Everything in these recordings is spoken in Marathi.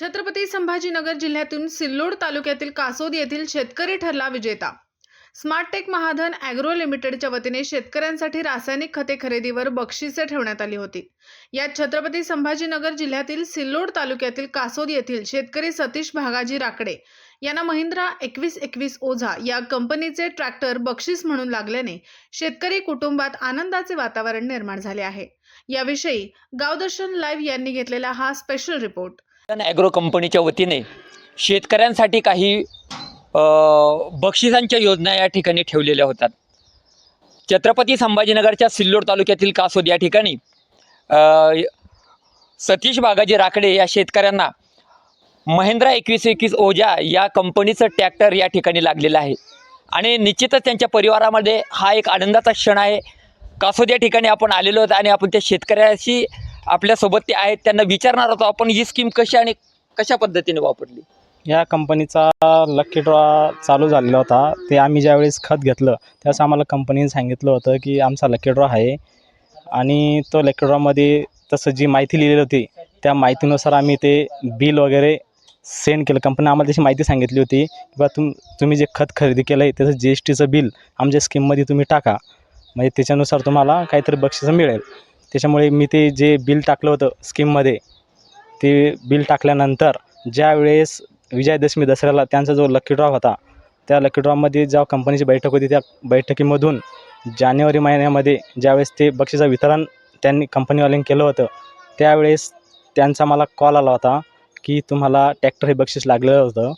छत्रपती संभाजीनगर जिल्ह्यातून सिल्लोड तालुक्यातील कासोद येथील शेतकरी ठरला विजेता. स्मार्टटेक महाधन ॲग्रो लिमिटेडच्या वतीने शेतकऱ्यांसाठी रासायनिक खते खरेदीवर बक्षिसे ठेवण्यात आली होती. यात छत्रपती संभाजीनगर जिल्ह्यातील सिल्लोड तालुक्यातील कासोद येथील शेतकरी सतीश भागाजी राकडे यांना महिंद्रा एकवीस एकवीस ओझा या कंपनीचे ट्रॅक्टर बक्षीस म्हणून लागल्याने शेतकरी कुटुंबात आनंदाचे वातावरण निर्माण झाले आहे. याविषयी गावदर्शन लाईव्ह यांनी घेतलेला हा स्पेशल रिपोर्ट. ॲग्रो कंपनीच्या वतीने शेतकऱ्यांसाठी काही बक्षिसांच्या योजना या ठिकाणी ठेवलेल्या होतात. छत्रपती संभाजीनगरच्या सिल्लोड तालुक्यातील कासोद या ठिकाणी सतीश बागाजी राकडे या शेतकऱ्यांना महिंद्रा एकवीस एकवीस ओजा या कंपनीचं ट्रॅक्टर या ठिकाणी लागलेलं आहे. आणि निश्चितच त्यांच्या परिवारामध्ये हा एक आनंदाचा क्षण आहे. कासोद या ठिकाणी आपण आलेलो आहोत आणि आपण त्या शेतकऱ्याशी आपल्यासोबत ते आहेत त्यांना विचारणार होतो आपण ही स्कीम कशी आणि कशा पद्धतीने वापरली? या कंपनीचा लकी ड्रॉ चालू झालेला होता. ते आम्ही ज्यावेळेस खत घेतलं त्यावेळेस आम्हाला कंपनीने सांगितलं होतं की आमचा लकी ड्रॉ आहे. आणि तो लकी ड्रॉमध्ये तसं जी माहिती लिहिलेली होती त्या माहितीनुसार आम्ही ते बिल वगैरे सेंड केलं. कंपनी आम्हाला तशी माहिती सांगितली होती की बा तुम तुम्ही जे खत खरेदी केलं आहे त्याचं जी एस टीचं बिल आमच्या स्कीममध्ये तुम्ही टाका. म्हणजे त्याच्यानुसार तुम्हाला काहीतरी बक्षिसं मिळेल. त्याच्यामुळे मी ते जे बिल टाकलं होतं स्कीममध्ये ते बिल टाकल्यानंतर ज्या वेळेस विजयादशमी दसऱ्याला त्यांचा जो लकी ड्रॉ होता त्या लकी ड्रॉमध्ये जेव्हा कंपनीची बैठक होती त्या बैठकीमधून जानेवारी महिन्यामध्ये ज्यावेळेस ते बक्षिसं वितरण त्यांनी कंपनीवाल्यांनी केलं होतं त्यावेळेस त्यांचा मला कॉल आला होता की तुम्हाला टॅक्टर हे बक्षीस लागलेलं होतं.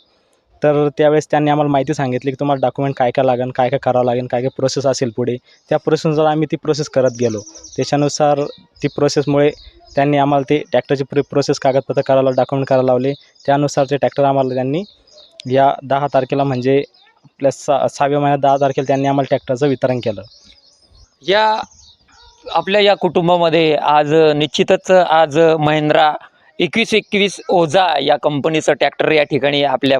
तर त्यावेळेस त्यांनी आम्हाला माहिती सांगितली की तुम्हाला डॉक्युमेंट काय काय लागेल काय काय करावं लागेल काय काय प्रोसेस असेल पुढे. त्या प्रोसेसनुसार आम्ही ती प्रोसेस करत गेलो. त्याच्यानुसार ती प्रोसेसमुळे त्यांनी आम्हाला ते ट्रॅक्टरची प्री प्रोसेस कागदपत्र करायला डॉक्युमेंट करायला लावले. त्यानुसार ते ट्रॅक्टर आम्हाला त्यांनी या दहा तारखेला म्हणजे आपल्या सा सहाव्या महिन्यात दहा तारखेला त्यांनी आम्हाला ट्रॅक्टरचं वितरण केलं. या आपल्या या कुटुंबामध्ये आज निश्चितच आज महिंद्रा एकवीस एकवीस ओझा या कंपनीचं ट्रॅक्टर या ठिकाणी आपल्या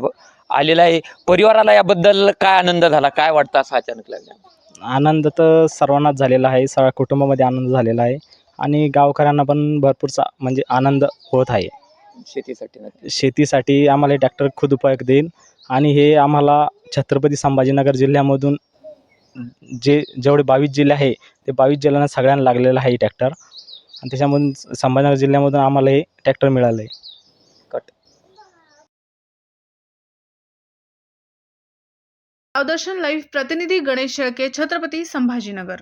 आलेलं आहे. परिवाराला याबद्दल काय आनंद झाला? काय वाटतं असं अचानक लागलं आनंद तर सर्वांनाच झालेला आहे. सगळ्या कुटुंबामध्ये आनंद झालेला आहे. आणि गावकऱ्यांना पण भरपूरचा म्हणजे आनंद होत आहे. शेतीसाठी नक्की. शेतीसाठी आम्हाला हे ट्रॅक्टर खूप उपयोग देईल आणि हे आम्हाला छत्रपती संभाजीनगर जिल्ह्यामधून जे जेवढे बावीस जिल्हे आहे ते बावीस जिल्ह्यांना सगळ्यांना लागलेलं आहे ट्रॅक्टर. आणि त्याच्यामधून संभाजीनगर जिल्ह्यामधून आम्हाला हे ट्रॅक्टर मिळालं आहे अवदर्शन लाईव्ह प्रतिनिधी गणेश शेळके छत्रपती संभाजीनगर।